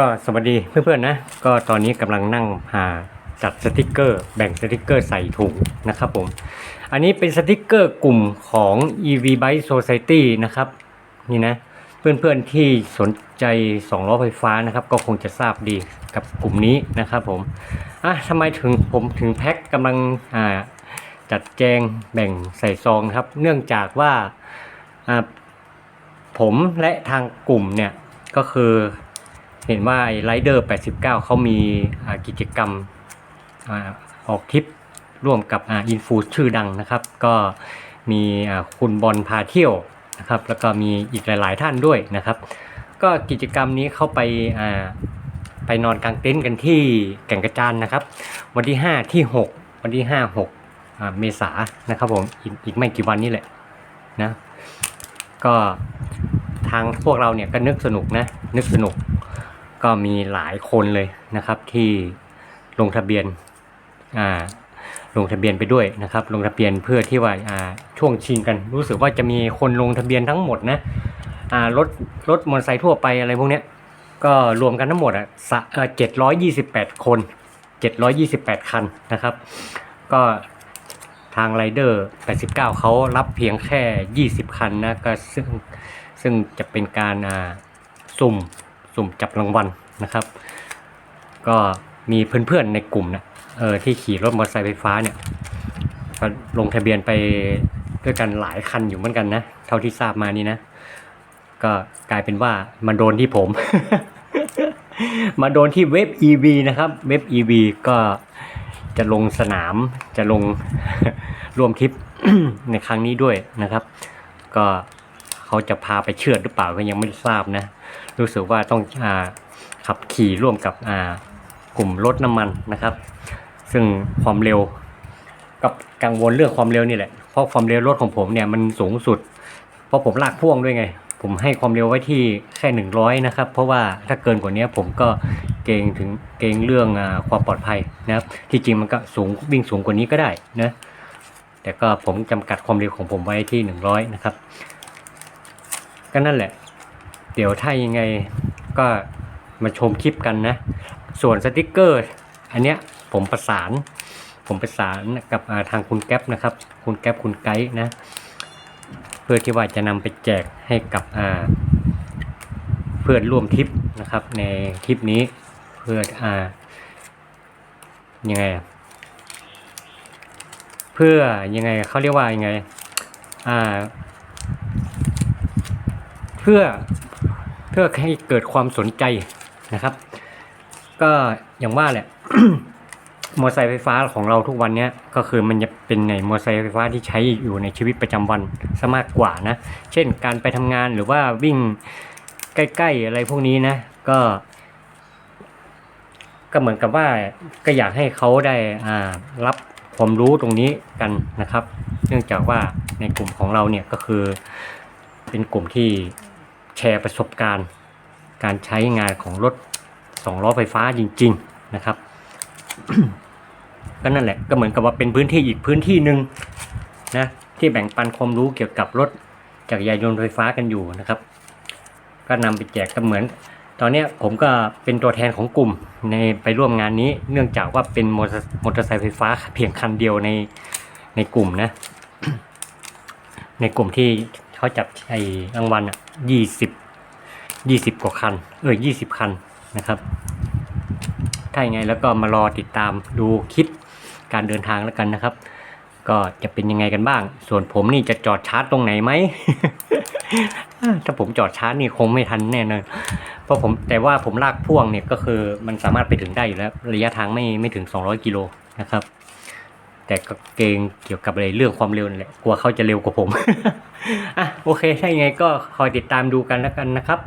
ก็สวัสดีเพื่อนๆนะ ก็ตอนนี้กำลังนั่งหาจัดสติกเกอร์แบ่งสติกเกอร์ใส่ถุงนะครับผม อันนี้เป็นสติกเกอร์กลุ่มของ EV Bike Society นะครับ นี่นะ เพื่อนๆที่สนใจ2ล้อไฟฟ้านะครับ ก็คงจะทราบดีกับกลุ่มนี้นะครับผมอะทำไมถึงผมถึงแพ็คกำลังอ่าจัดแจงแบ่งใส่ซองครับ เนื่องจากว่าอ่าผมและทางกลุ่มเนี่ยก็คือ เห็นว่าไอ้ไรเดอร์89 เขามีกิจกรรมออกทริปร่วมกับอินฟูชื่อดังนะครับ ก็มีคุณบอลพาเที่ยวนะครับ แล้วก็มีอีกหลาย ๆ ท่านด้วยนะครับ ก็กิจกรรมนี้เข้าไปไปนอนกลางเต็นท์กันที่แก่งกระจานนะครับ วันที่ 5 ที่ 6 วันที่ 5 6 เมษานะครับผมออีกไม่กี่วันนี้แหละนะก็ทางพวกเราเนี่ยก็นึกสนุกนะนึกสนุก ก็มีหลายคนเลยนะครับที่ลงทะเบียนอ่าลงทะเบียนไปด้วยนะครับ ลงทะเบียนเพื่อที่ว่าอ่าช่วงชิงกัน รู้สึกว่าจะมีคนลงทะเบียนทั้งหมดนะอ่ารถรถมอเตอร์ไซค์ทั่วไปอะไรพวกเนี้ยก็รวมกันทั้งหมดอะเจ็ดร้อยยี่สิบแปดคนเจ็ดร้อยยี่สิบแปดคันนะครับ ก็ทางไรเดอร์ 89 เขารับเพียงแค่ 20 คันนะก็ซึ่งซึ่งจะเป็นการสุ่ม สุ่มจับรางวัลนะครับ ก็มีเพื่อนๆในกลุ่มนะเออที่ขี่รถมอเตอร์ไซค์ไฟฟ้าเนี่ยก็ลงทะเบียนไปด้วยกันหลายคันอยู่เหมือนกันนะ เท่าที่ทราบมานี่นะ ก็กลายเป็นว่ามันโดนที่ผม มาโดนที่เว็บ EV นะครับ เว็บ EV ก็จะลงสนามจะลงรวมทริปในครั้งนี้ด้วยนะครับ ก็ เขาจะพาไปเชือดหรือเปล่าก็ยังไม่ทราบนะ รู้สึกว่าต้องอขับขี่ร่วมกับกลุ่มรถน้ำมันนะครับ ซึ่งความเร็วกับกังวลเรื่องความเร็วนี่แหละเพราะความเร็วรถของผมเนี่ยมันสูงสุด เพราะผมลากพ่วงด้วยไง ผมให้ความเร็วไว้ที่แค่หนึ่งร้อยนะครับ เพราะว่าถ้าเกินกว่านี้ผมก็เกรงถึงเกรงเรื่องอความปลอดภัยนะครับ ที่จริงมันก็สูงวิ่งสูงกว่านี้ก็ได้นะแต่ก็ผมจำกัดความเร็วของผมไว้ที่หนึ่งร้อยนะครับ ก็นั่นแหละ เดี๋ยวถ้ายังไงก็มาชมคลิปกันนะ ส่วนสติกเกอร์ อันเนี้ยผมประสาน ผมประสานกับทางคุณแก๊ปนะครับ คุณแก๊ปคุณไกด์นะ เพื่อที่ว่าจะนำไปแจกให้กับเพื่อนร่วมทริปนะครับ ในทริปนี้เพื่ออ่ายังไงเพื่อยังไงเขาเรียกว่ายังไง อ่า เพื่อเพื่อให้เกิดความสนใจนะครับ ก็อย่างว่าแหละมอเตอร์ไซค์ไฟฟ้าของเราทุกวันนี้ก็คือมันจะเป็นในมอเตอร์ไซค์ไฟฟ้าที่ใช้อยู่ในชีวิตประจำวันซะมากกว่านะ เช่นการไปทำงานหรือว่าวิ่งใกล้ ๆ อะไรพวกนี้นะ ก็ ก็เหมือนกับว่าก็อยากให้เขาได้อ่ารับความรู้ตรงนี้กันนะครับ เนื่องจากว่าในกลุ่มของเราเนี่ยก็คือเป็นกลุ่มที่ แชร์ประสบการณ์ การใช้งานของรถสองล้อไฟฟ้าจริง ๆนะครับก็นั่นแหละก็เหมือนกับว่าเป็นพื้นที่อีกพื้นที่หนึ่งนะที่แบ่งปันความรู้เกี่ยวกับรถจักรยานยนต์ไฟฟ้ากันอยู่นะครับ ก็นำไปแจกก็เหมือน ตอนนี้ผมก็เป็นตัวแทนของกลุ่มในไปร่วมงานนี้ เนื่องจากว่าเป็นมอเตอร์มอเตอร์ไซค์ไฟฟ้าเพียงคันเดียวในในกลุ่มนะ ในกลุ่มที่ เขาจับไอ้รางวัลอะยี่สิบยี่สิบกว่าคัน เออยี่สิบคันนะครับ ถ้าอย่างไงแล้วก็มารอติดตามดูคลิปการเดินทางแล้วกันนะครับ ก็จะเป็นยังไงกันบ้าง ส่วนผมนี่จะจอดชาร์จตรงไหนไหม ถ้าผมจอดชาร์จนี่คงไม่ทันแน่นอนเพราะผมแต่ว่าผมลากพ่วงเนี่ยก็คือมันสามารถไปถึงได้อยู่แล้ว ระยะทางไม่ไม่ถึง 200 กิโลนะครับ แต่ก็เกรงเกี่ยวกับอะไรเรื่องความเร็วนั่นแหละกลัวเขาจะเร็วกว่าผม อะโอเคถ้าอย่างไงก็คอยติดตามดูกันแล้วกันนะครับ